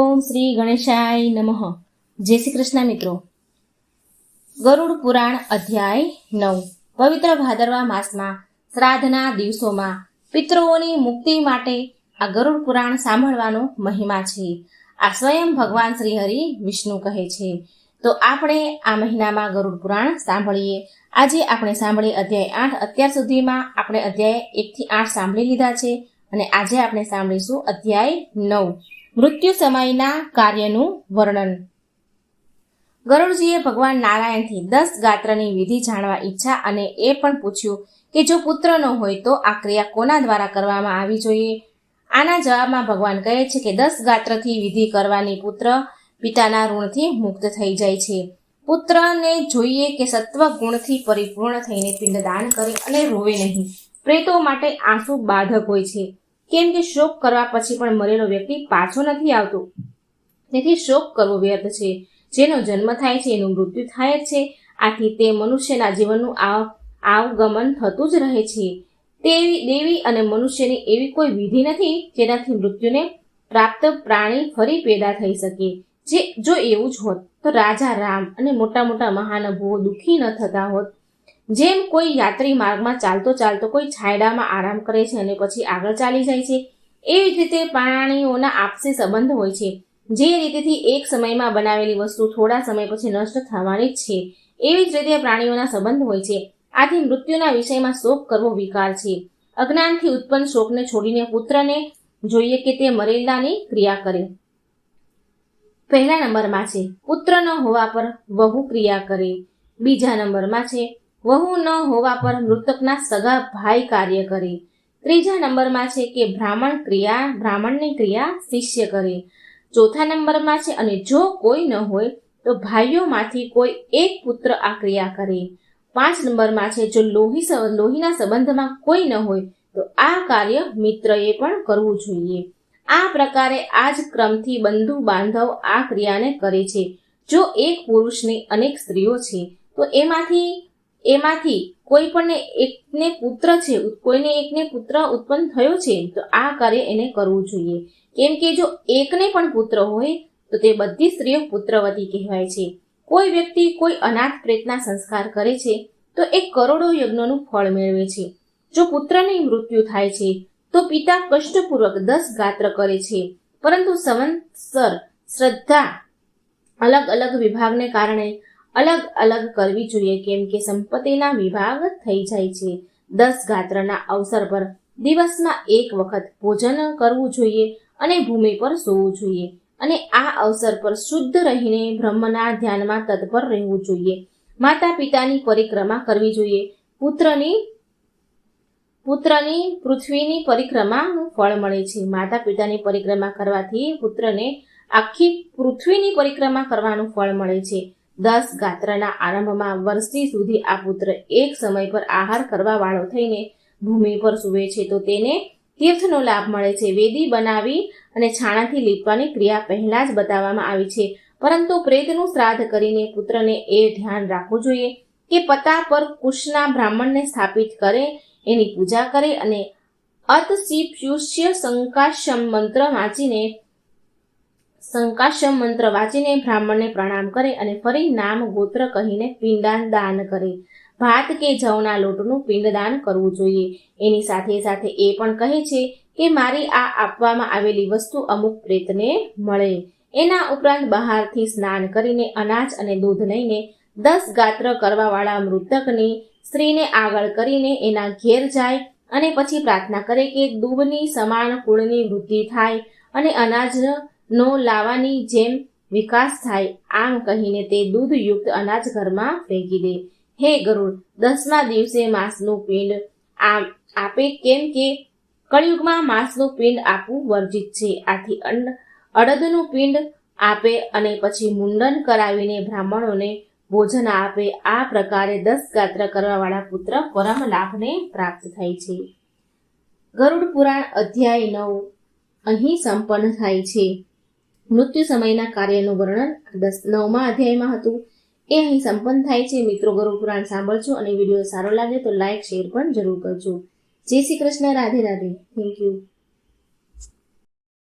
ઓમ શ્રી ગણેશાય નમઃ. જય શ્રી કૃષ્ણ મિત્રો. ગરુડ પુરાણ અધ્યાય નવ. પવિત્ર ભાદરવા માસમાં શ્રાદ્ધના દિવસોમાં પિતૃઓની મુક્તિ માટે આ ગરુડ પુરાણ સાંભળવાનો મહિમા છે. આ સ્વયં ભગવાન શ્રી હરિ વિષ્ણુ કહે છે. તો આપણે આ મહિનામાં ગરુડ પુરાણ સાંભળીએ. આજે આપણે સાંભળીએ અધ્યાય આઠ. અત્યાર સુધીમાં આપણે અધ્યાય એકથી આઠ સાંભળી લીધા છે અને આજે આપણે સાંભળીશું અધ્યાય નવ. મૃત્યુ સમયના કાર્યનું વર્ણન. ગરુડજીએ ભગવાન નારાયણથી દસ ગાત્રની વિધિ જાણવા ઈચ્છા અને એ પણ પૂછ્યું કે જો પુત્ર ન હોય તો આ ક્રિયા કોના દ્વારા કરવામાં આવી જોઈએ? આના જવાબમાં ભગવાન કહે છે કે દસ ગાત્રથી વિધિ કરવાની પુત્ર પિતાના ઋણથી મુક્ત થઈ જાય છે. પુત્રને જોઈએ કે સત્વ ગુણથી પરિપૂર્ણ થઈને પિંડદાન કરે અને રોવે નહીં. પ્રેતો માટે આંસુ બાધક હોય છે. કેમ કે શોક કરવા પછી પણ મરેલો વ્યક્તિ પાછો નથી આવતો? તેથી શોક કરવો વ્યર્થ છે. જેનો જન્મ થાય છે, એનું મૃત્યુ થાય જ છે. આથી તે મનુષ્યના જીવનનું આવ, આવગમન થતું જ રહે છે. તેવી, દેવી અને મનુષ્યની એવી કોઈ વિધિ નથી જેનાથી મૃત્યુને પ્રાપ્ત પ્રાણી ફરી પેદા થઈ શકે. જે, જો એવું જ હોત, તો રાજા રામ અને મોટા મોટા મહાનુભવો દુઃખી ન થતા હોત. જેમ કોઈ યાત્રી માર્ગમાં ચાલતો ચાલતો કોઈ છાયડામાં આરામ કરે છે અને પછી આગળ ચાલી જાય છે, એવી જ રીતે પ્રાણીઓના આપસી સંબંધ હોય છે. જે રીતેથી એક સમયમાં બનાવેલી વસ્તુ થોડા સમય પછી નષ્ટ થવાની જ છે. એવી જ રીતે પ્રાણીઓના સંબંધ હોય છે. આથી મૃત્યુના વિષયમાં શોક કરવો વિકાર છે. અજ્ઞાનથી ઉત્પન્ન શોકને છોડીને પુત્રને જોઈએ કે તે મરેલાની ક્રિયા કરે. પહેલા નંબરમાં છે, પુત્ર ન હોવા પર વહુ ક્રિયા કરે. બીજા નંબરમાં છે વહુ ન હોવા પર મૃતકના સગા ભાઈ કાર્ય કરે. ત્રીજા નંબરમાં છે કે બ્રાહ્મણ ક્રિયા, બ્રાહ્મણની ક્રિયા શિષ્ય કરે. ચોથા નંબરમાં છે અને જો કોઈ ન હોય, તો ભાઈઓમાંથી કોઈ એક પુત્ર આ ક્રિયા કરે. પાંચ નંબરમાં છે, જો લોહી લોહીના સંબંધમાં કોઈ ન હોય, તો આ કાર્ય મિત્રએ પણ કરવું જોઈએ. આ પ્રકારે આ જ ક્રમથી બંધુ બાંધવ આ ક્રિયાને કરે છે. જો એક પુરુષની અનેક સ્ત્રીઓ છે, તો એમાંથી એમાંથી કોઈ પણ એકને પુત્ર છે, કોઈને એકને પુત્ર ઉત્પન્ન થયો છે, તો આ કાર્ય એને કરવું જોઈએ. કેમ કે જો એકને પણ પુત્ર હોય, તો તે બધી સ્ત્રીઓ પુત્રવતી કહેવાય છે. કોઈ વ્યક્તિ કોઈ અનાથ પ્રેતના સંસ્કાર કરે છે, તો એ કરોડો યજ્ઞોનું ફળ મેળવે છે. જો પુત્રની મૃત્યુ થાય છે, તો પિતા કષ્ટપૂર્વક દસ ગાત્ર કરે છે. પરંતુ સંવત્સર શ્રદ્ધા અલગ અલગ વિભાગને કારણે અલગ અલગ કરવી જોઈએ કેમ કે સંપત્તિના વિભાગ થઈ જાય છે. દસ ગાત્રના અવસર પર દિવસમાં એક વખત ભોજન કરવું જોઈએ અને ભૂમિ પર સૂવું જોઈએ અને આ અવસર પર શુદ્ધ રહીને બ્રહ્મના ધ્યાનમાં તત્પર રહેવું જોઈએ. માતા પિતાની પરિક્રમા કરવી જોઈએ. પુત્રની પુત્રની પૃથ્વીની પરિક્રમાનું ફળ મળે છે. માતા પિતાની પરિક્રમા કરવાથી પુત્રને આખી પૃથ્વીની પરિક્રમા કરવાનું ફળ મળે છે. દસ ગાત્રના આરંભમાં વર્ષની સુધી આ પુત્ર એક સમય પર આહાર કરવા વાળો થઈને ભૂમિ પર સૂવે છે. તો તેને તીર્થનો લાભ મળે છે. વેદી બનાવી અને છાણાથી લીપવાની ક્રિયા પહેલા જ બતાવવામાં આવી છે. પરંતુ પ્રેતનું શ્રાદ્ધ કરીને પુત્રને એ ધ્યાન રાખવું જોઈએ કે પતા પર કુશના બ્રાહ્મણને સ્થાપિત કરે, એની પૂજા કરે અને અતશીપ્યુષ્ય સંકાશમ મંત્ર વાંચીને સંકાશમ મંત્ર વાંચીને બ્રાહ્મણને પ્રણામ કરે અને ફરી નામ ગોત્ર કહીને પિંડાન દાન કરે. ભાત કે જવના લોટનું પિંડદાન કરવું જોઈએ. એની સાથે સાથે એ પણ કહે છે કે મારી આ આપવામાં આવેલી વસ્તુ અમુક પ્રેતને મળે. એના ઉપરાંત બહારથી સ્નાન કરીને અનાજ અને દૂધ લઈને દસ ગાત્ર કરવાવાળા મૃતકની સ્ત્રીને આગળ કરીને એના ઘેર જાય અને પછી પ્રાર્થના કરે કે દૂબની સમાન કુળની વૃદ્ધિ થાય અને અનાજનો લાવાની જેમ વિકાસ થાય, આમ કહીને તે દૂધયુક્ત અનાજ ઘરમાં ફેંકી દે. હે ગરુડ, દસમા દિવસે માંસનું પિંડ આમ આપે કેમ કે કળિયુગમાં માંસનું પિંડ આપવું વર્જિત છે. આથી અડદનું પિંડ આપે અને પછી મુંડન કરાવીને બ્રાહ્મણોને ભોજન આપે, આ પ્રકારે દસ ગાત્ર કરવાવાળા પુત્ર પરમ લાભને પ્રાપ્ત થાય છે. ગરુડ પુરાણ અધ્યાય નવ અહીં સંપન્ન થાય છે. મૃત્યુ સમયના કાર્યનું વર્ણન દસ નવમા અધ્યાયમાં હતું. એ અહીં સંપન્ન થાય છે. મિત્રો ગરુડ પુરાણ સાંભળજો અને વીડિયો સારો લાગે તો લાઇક શેર પણ જરૂર કરજો. જય શ્રી કૃષ્ણ. રાધે રાધે. Thank you